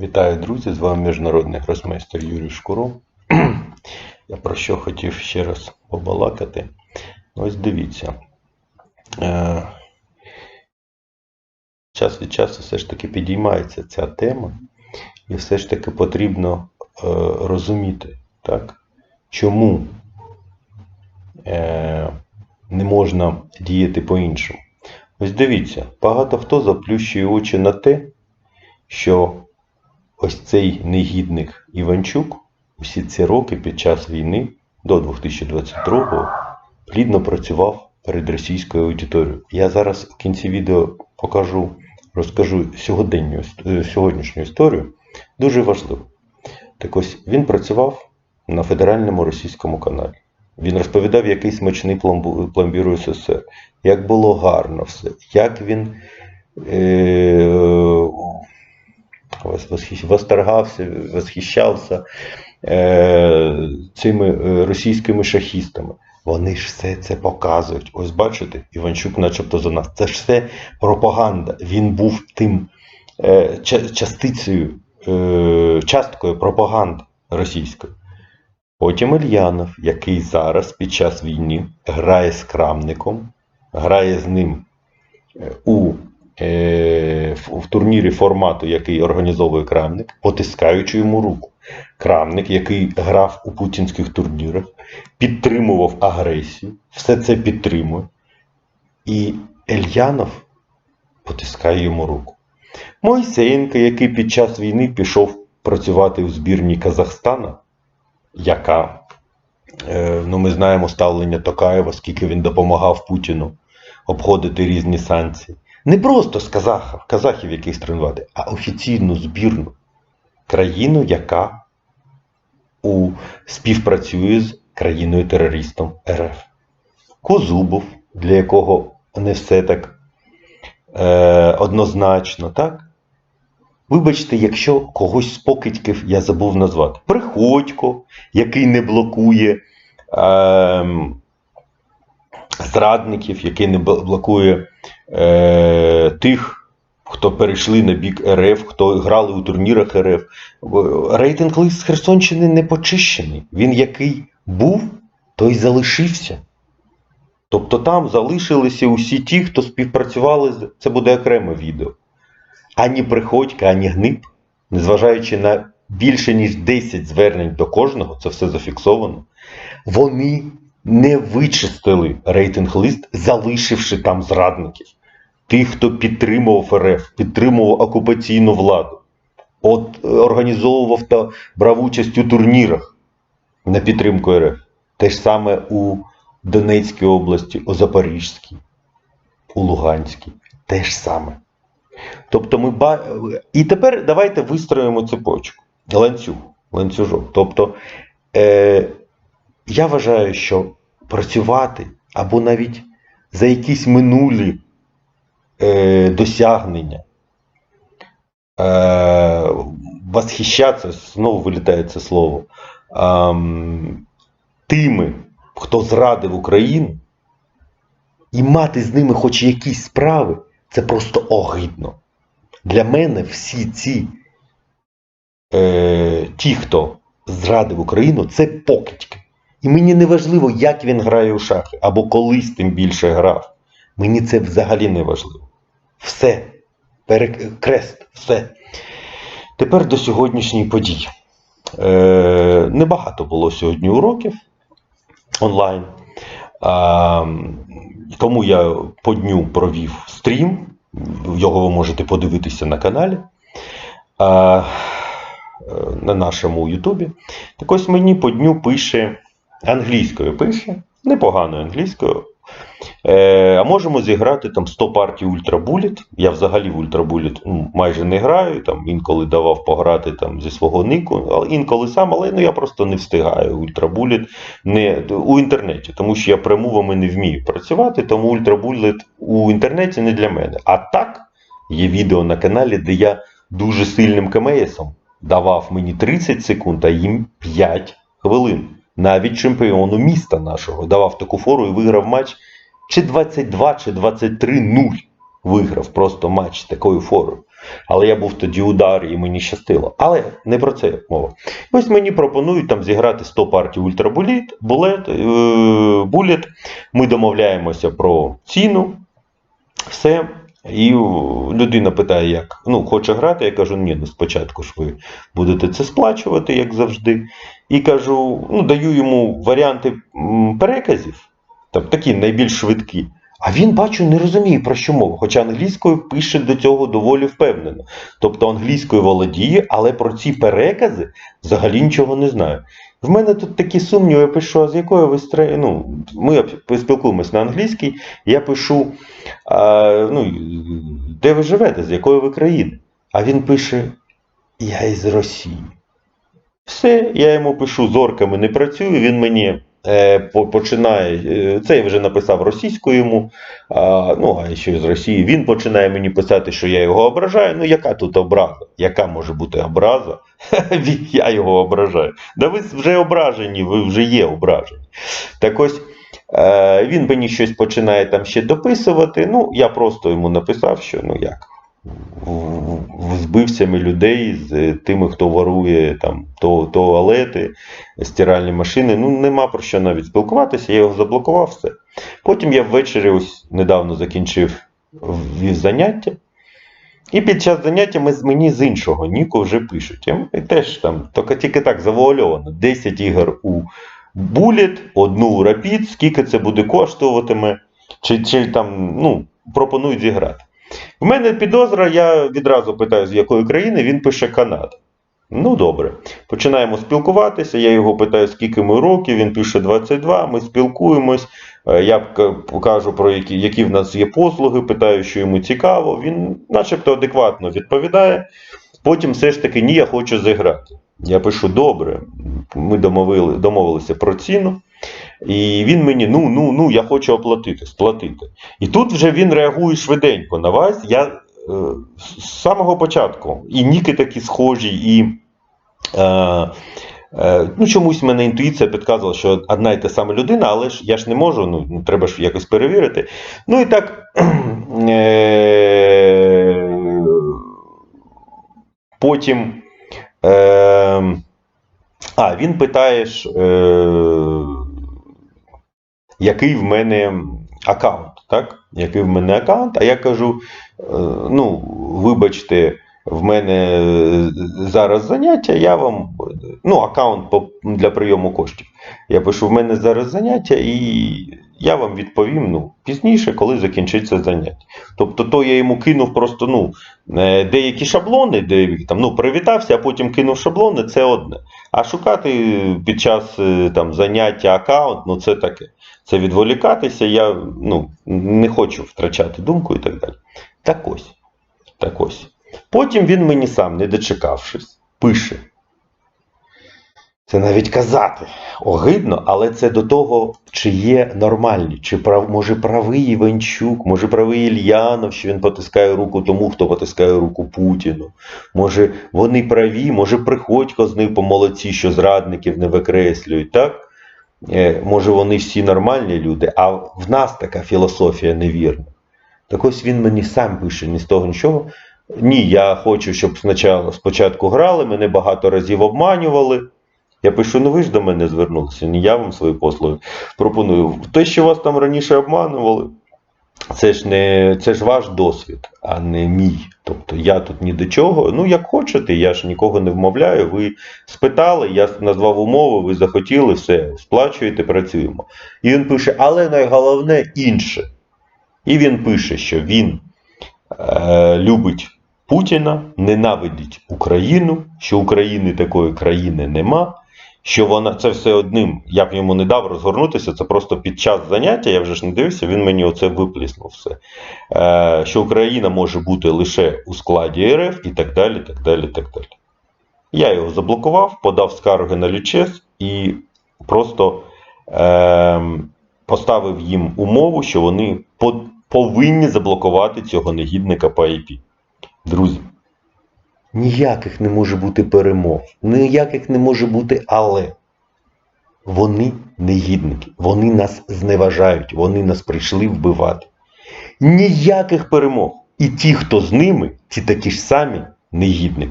Вітаю, друзі! З вами міжнародний гросмейстер Юрій Шкуро. Я про що хотів ще раз побалакати. Ось дивіться. Е, Час від часу все ж таки підіймається ця тема, і все ж таки потрібно е, розуміти, так, чому е, не можна діяти по-іншому. Ось дивіться, багато хто заплющує очі на те, що ось цей негідник Іванчук усі ці роки під час війни до 2022-го плідно працював перед російською аудиторією. Я зараз в кінці відео покажу, розкажу сьогоденню, е, сьогоднішню історію. Дуже важливо. Так ось він працював на федеральному російському каналі. Він розповідав, який смачний пломбір СССР, як було гарно все, як він е, восторгався, восхищався е, цими е, російськими шахістами. Вони ж все це показують. Ось бачите, Іванчук, начебто за нас. Це ж все пропаганда. Він був тим е, частицею, е, часткою пропаганди російської. Потім Ільянов, який зараз під час війни грає з крамником, грає з ним е, у, в, в турнірі формату, який організовує крамник, потискаючи йому руку. Крамник, який грав у путінських турнірах, підтримував агресію, все це підтримує. І Ельянов потискає йому руку. Мойсеєнко, який під час війни пішов працювати у збірні Казахстана, яка, е, ну ми знаємо ставлення Токаєва, скільки він допомагав Путіну обходити різні санкції. Не просто з казахів, казахів яких тренувати, а офіційну збірну країну, яка у, співпрацює з країною-терористом РФ. Козубов, для якого не все так е, однозначно, так? Вибачте, якщо когось з покидьків я забув назвати. Приходько, який не блокує е, зрадників, який не блокує е, тих, хто перейшли на бік РФ, хто грали у турнірах РФ. Рейтинг лист Херсонщини не почищений. Він який був, той залишився. Тобто там залишилися усі ті, хто співпрацювали з. Це буде окреме відео. Ані Приходька, ані Гниб, незважаючи на більше ніж 10 звернень до кожного, це все зафіксовано, вони не вичистили рейтинг лист, залишивши там зрадників. Тих, хто підтримував РФ, підтримував окупаційну владу, от, е, організовував та брав участь у турнірах на підтримку РФ. Те ж саме у Донецькій області, у Запорізькій, у Луганській. Те ж саме. Тобто ми ба... І тепер давайте вистроїмо цепочку, ланцюг, ланцюжок. Тобто е... я вважаю, що працювати або навіть за якісь минулі е... досягнення, е... восхищатися, знову вилітає це слово, ем... тими, хто зрадив Україну, і мати з ними хоч якісь справи, це просто огидно. Для мене всі ці е, ті, хто зрадив Україну, це покидьки. І мені не важливо, як він грає у шахи, або колись тим більше грав. Мені це взагалі не важливо. Все. Перекрест, все. Тепер до сьогоднішньої події. Е, небагато було сьогодні уроків онлайн. А, тому я по дню провів стрім. Його ви можете подивитися на каналі. А, е, на нашому Ютубі. Так ось мені по дню пише англійською пише, непоганою англійською. Е, а можемо зіграти там 100 партій Ультрабуліт. Я взагалі в Ультрабуліт ну, майже не граю. Там інколи давав пограти там зі свого нику, але інколи сам, але ну, я просто не встигаю Ультрабуліт не у інтернеті, тому що я прямовами не вмію працювати, тому Ультрабуліт у інтернеті не для мене. А так є відео на каналі, де я дуже сильним КМСом давав мені 30 секунд, а їм 5 хвилин. Навіть чемпіону міста нашого давав таку фору і виграв матч чи 22, чи 23-0 виграв просто матч такою форою. Але я був тоді удар і мені щастило. Але не про це мова. Ось мені пропонують там зіграти 100 партій ультрабулет, булет, е, булет. Ми домовляємося про ціну. Все. І людина питає, як ну, хоче грати. Я кажу, ні, ну спочатку ж ви будете це сплачувати, як завжди. І кажу, ну, даю йому варіанти переказів, там, такі найбільш швидкі. А він, бачу, не розуміє, про що мова. Хоча англійською пише до цього доволі впевнено. Тобто англійською володіє, але про ці перекази взагалі нічого не знає. В мене тут такі сумніви, я пишу, а з якої ви стра... ну, Ми спілкуємось на англійській, я пишу, а, ну, де ви живете, з якої ви країни? А він пише: Я із Росії. Все, я йому пишу зорками не працюю, він мені починає. е, Це я вже написав російською йому, ну а ще з Росії. Він починає мені писати, що я його ображаю. Ну, яка тут образа? Яка може бути образа? Я його ображаю. Да ви вже ображені, ви вже є ображені. Так ось. Е, він мені щось починає там ще дописувати. Ну, я просто йому написав, що ну як, збивцями людей, з тими, хто ворує там туалети, стиральні машини. Ну, нема про що навіть спілкуватися, я його заблокував все. Потім я ввечері ось недавно закінчив вів заняття. І під час заняття ми, мені з іншого Ніку вже пишуть. М- теж там, тільки, так завуальовано. 10 ігор у Bullet, одну у Rapid, скільки це буде коштуватиме, чи, чи там ну, пропонують зіграти. В мене підозра, я відразу питаю, з якої країни, він пише Канада. Ну, добре. Починаємо спілкуватися. Я його питаю, скільки ми років, він пише 22, ми спілкуємось. Е, Я кажу про які, які в нас є послуги, питаю, що йому цікаво. Він начебто адекватно відповідає. Потім все ж таки, ні, я хочу зіграти. Я пишу, добре, ми домовили, домовилися про ціну. І він мені, ну, ну, ну, я хочу оплатити, сплатити. І тут вже він реагує швиденько на вас. Я е, з самого початку. І ніки такі схожі, і е, е, ну, чомусь мене інтуїція підказувала, що одна і та сама людина, але ж я ж не можу, ну, ну, треба ж якось перевірити. Ну і так. Е, потім. Е, а, він питає, ж, е, який в мене аккаунт, так? Який в мене аккаунт, а я кажу: е, ну, вибачте, в мене е, зараз заняття, я вам ну, аккаунт для прийому коштів. Я пишу, в мене зараз заняття, і я вам відповім ну, пізніше, коли закінчиться заняття. Тобто, то я йому кинув просто ну, е, деякі шаблони, де там ну, привітався, а потім кинув шаблони, це одне. А шукати під час там, заняття аккаунт, ну це таке. Це відволікатися, я ну, не хочу втрачати думку і так далі. Так ось. Так ось. Потім він мені сам, не дочекавшись, пише. Це навіть казати огидно, але це до того, чи є нормальні, чи прав, може правий Іванчук, може правий Ільянов, що він потискає руку тому, хто потискає руку Путіну. Може, вони праві, може, Приходько з ним по молодці, що зрадників не викреслюють, так? Е, може, вони всі нормальні люди, а в нас така філософія невірна. Так ось він мені сам пише ні з того нічого. Ні, я хочу, щоб спочатку, грали, мене багато разів обманювали. Я пишу, ну ви ж до мене звернулися, ні я вам свої послуги пропоную. Те, що вас там раніше обманували, це ж не це ж ваш досвід, а не мій. Тобто я тут ні до чого. Ну, як хочете, я ж нікого не вмовляю. Ви спитали, я назвав умови, ви захотіли, все, сплачуєте, працюємо. І він пише, але найголовне інше. І він пише, що він е, любить Путіна, ненавидить Україну, що України такої країни нема. Що вона це все одним, я б йому не дав розгорнутися, це просто під час заняття, я вже ж не дивився, він мені оце випліснув все. Е, що Україна може бути лише у складі РФ і так далі. так далі, так далі. Я його заблокував, подав скарги на лічес і просто е, поставив їм умову, що вони по- повинні заблокувати цього негідника по IP. Друзі, ніяких не може бути перемог, ніяких не може бути але. Вони негідники, вони нас зневажають, вони нас прийшли вбивати. Ніяких перемог. І ті, хто з ними, ті такі ж самі негідники.